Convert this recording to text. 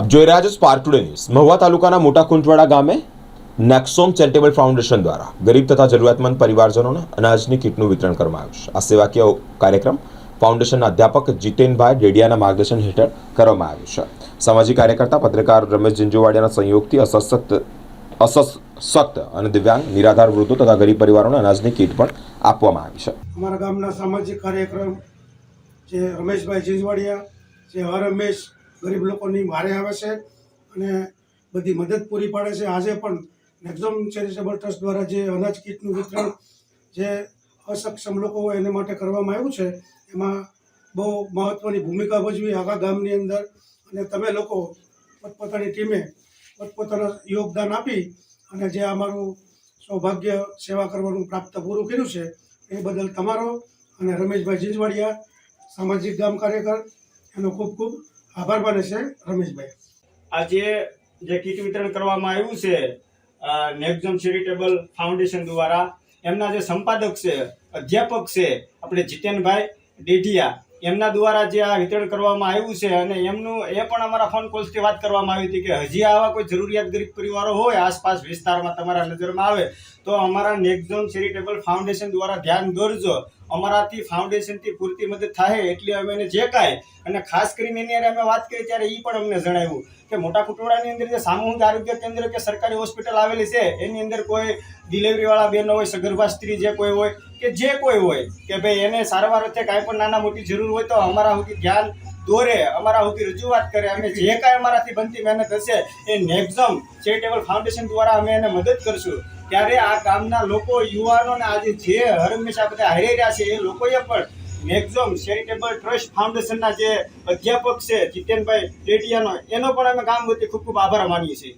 આપ જોઈ રહ્યા છો સ્પાર્ક ટુડે ન્યૂઝ મહુવા તાલુકાના મોટા કુંટવાડા ગામે નેક્સોમ ચેરિટેબલ ફાઉન્ડેશન દ્વારા ગરીબ તથા જરૂરિયાતમંદ પરિવારજનોને અનાજની કીટનું વિતરણ કરવામાં આવ્યું છે. આ સેવાકીય કાર્યક્રમ ફાઉન્ડેશનના અધ્યાપક જીતેનભાઈ ડેડિયાના માર્ગદર્શન હેઠળ કરવામાં આવ્યું છે. સામાજિક કાર્યકર્તા, પત્રકાર રમેશ જિંજોવાડિયાના સંયોગથી અસશક્ત અસશક્ત અને દિવ્યાંગ, નિરાધાર વૃદ્ધો તથા ગરીબ પરિવારોને અનાજની કીટ પણ આપવામાં આવી છે. અમારા ગામના સામાજિક કાર્યક્રમ જે રમેશભાઈ જિંજવાડિયા, જે હર હંમેશ ગરીબ લોકોની વારે આવે છે અને બધી મદદ પૂરી પાડે છે. આજે પણ નેક્ઝોમ ચેરિટેબલ ટ્રસ્ટ દ્વારા જે અનાજ કીટનું વિતરણ જે અસક્ષમ લોકો હોય એને માટે કરવામાં આવ્યું છે, એમાં બહુ મહત્ત્વની ભૂમિકા ભજવી આખા ગામની અંદર અને તમે લોકો પોતપોતાની ટીમે પોતપોતાનું યોગદાન આપી અને જે અમારું સૌભાગ્ય સેવા કરવાનું પ્રાપ્ત પૂરું કર્યું છે, એ બદલ તમારો અને રમેશભાઈ જીંજવાડિયા, સામાજિક ગામ કાર્યકર, એનો ખૂબ ખૂબ આભાર માને છે રમેશભાઈ. આજે જે કીટ વિતરણ કરવામાં આવ્યું છે નેક્ઝમ ચેરિટેબલ ફાઉન્ડેશન દ્વારા, એમના જે સંપાદક છે, અધ્યાપક છે, આપણે જીતેનભાઈ ડેઢિયા એમના દ્વારા જે આ વિતરણ કરવામાં આવ્યું છે અને એમનું, એ પણ અમારા ફોન કોલ્સથી વાત કરવામાં આવી હતી કે હજી આવા કોઈ જરૂરિયાત ગરીબ પરિવારો હોય, આસપાસ વિસ્તારમાં તમારા નજરમાં આવે, તો અમારા નેક્ઝોન ચેરિટેબલ ફાઉન્ડેશન દ્વારા ધ્યાન દોરજો. અમારાથી ફાઉન્ડેશનથી પૂરતી મદદ થાય એટલી અમે એને જે કાંઈ, અને ખાસ કરીને એની અમે વાત કરી ત્યારે એ પણ અમને જણાવ્યું કે મોટા કુટુંબાની અંદર જે સામૂહિક આરોગ્ય કેન્દ્ર કે સરકારી હોસ્પિટલ આવેલી છે, એની અંદર કોઈ ડિલિવરીવાળા બેન હોય, સગર્ભા સ્ત્રી જે કોઈ હોય કે જે કોઈ હોય, કે ભાઈ એને સારવાર વચ્ચે કાંઈ પણ નાના મોટી જરૂર હોય તો અમારા સુધી ધ્યાન દોરે, અમારા સુધી રજૂઆત કરે. અમે જે કાંઈ અમારાથી બનતી મહેનત હશે, એ નેક્ઝમ ચેરિટેબલ ફાઉન્ડેશન દ્વારા અમે એને મદદ કરશું. ત્યારે આ ગામના લોકો યુવાનોને આજે જે હરહંમેશા બધા હારી રહ્યા છે, એ લોકોએ પણ મેક્ઝોમ ચેરિટેબલ ટ્રસ્ટ ફાઉન્ડેશનના જે અધ્યાપક છે, જીતેનભાઈ ડેડિયાનો એનો પણ અમે ગામ વતી ખૂબ ખૂબ આભાર માનીએ છીએ.